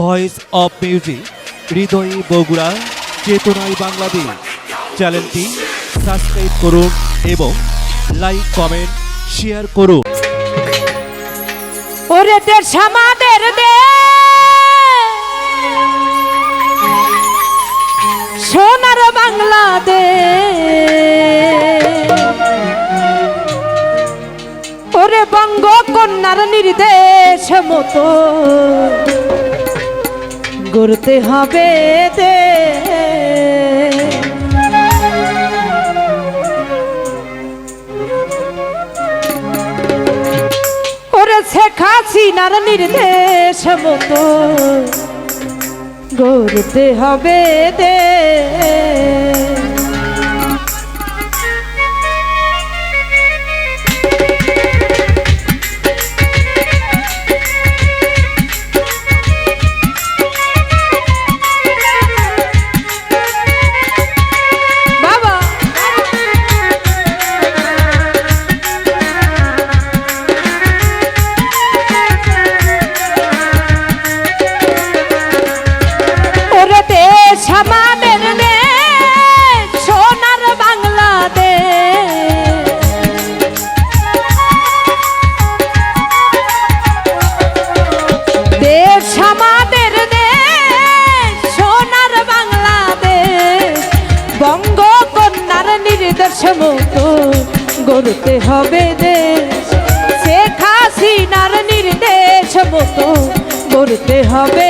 Voice of music, হৃদয়ে বগুড়া চেতনায় বাংলাদেশ। চ্যানেলটি সাবস্ক্রাইব করুন এবং লাইক, কমেন্ট, শেয়ার করুন। ওরে দেশ সোনার বাংলাদেশ। ওরে বঙ্গ কন্যার নির্দেশ মতো গড়তে হবে দে ওরে শেখাছি হাসিনার নির্দেশ মতো গড়তে হবে দে মতো গড়তে হবে দেশ। শেখ হাসিনার নির্দেশ মতো গড়তে হবে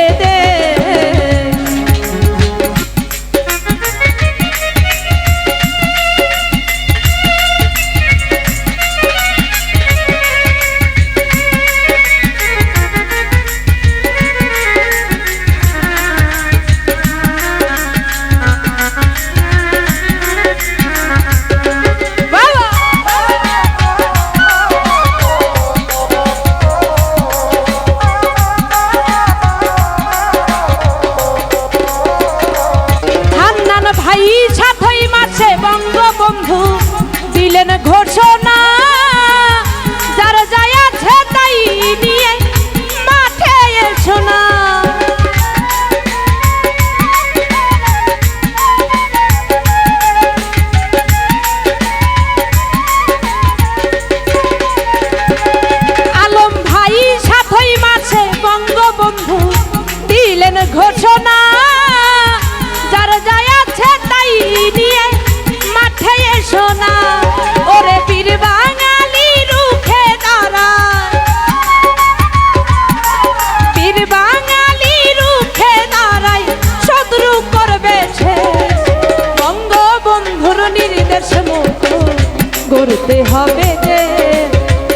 গড়তে হবে যে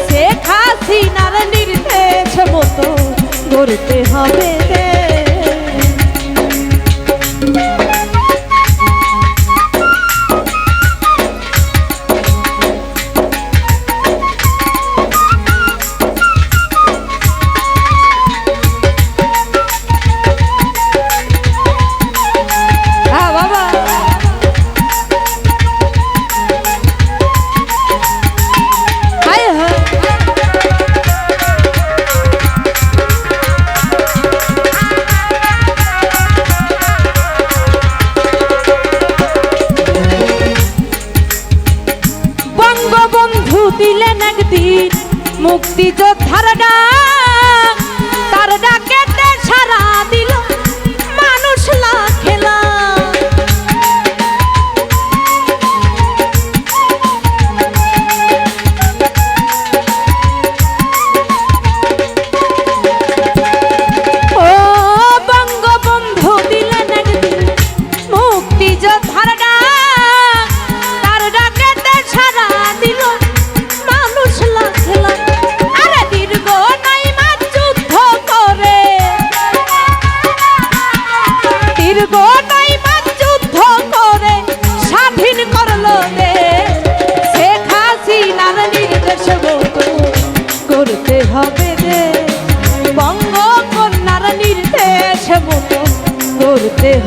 শেখ হাসিনার নির্দেশ মতো করতে হবে। একদিন মুক্তিযোদ্ধার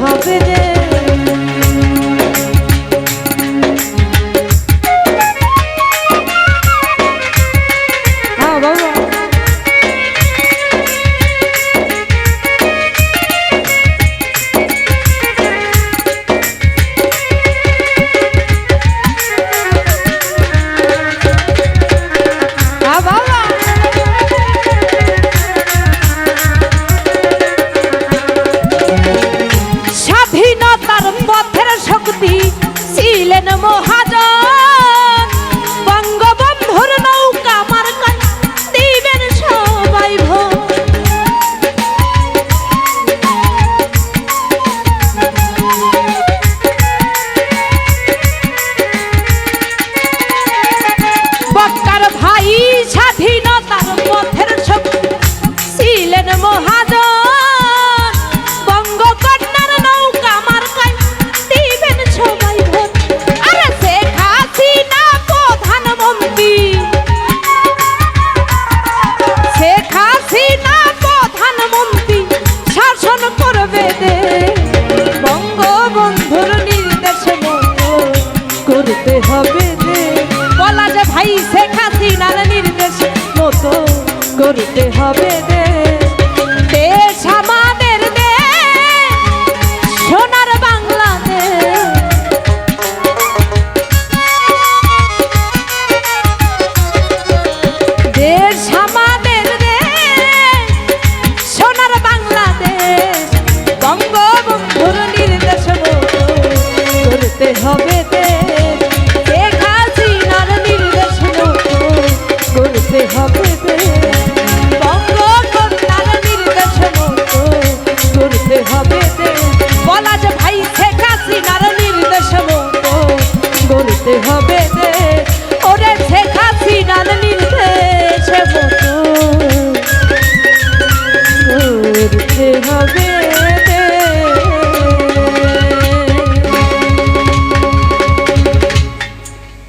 হবে রে no more hot dog. সাগর বেদে বঙ্গবন্ধুর নির্দেশে করতে হবে রে বলা যে ভাই শেখ হাসিনার নির্দেশ মতো করতে হবে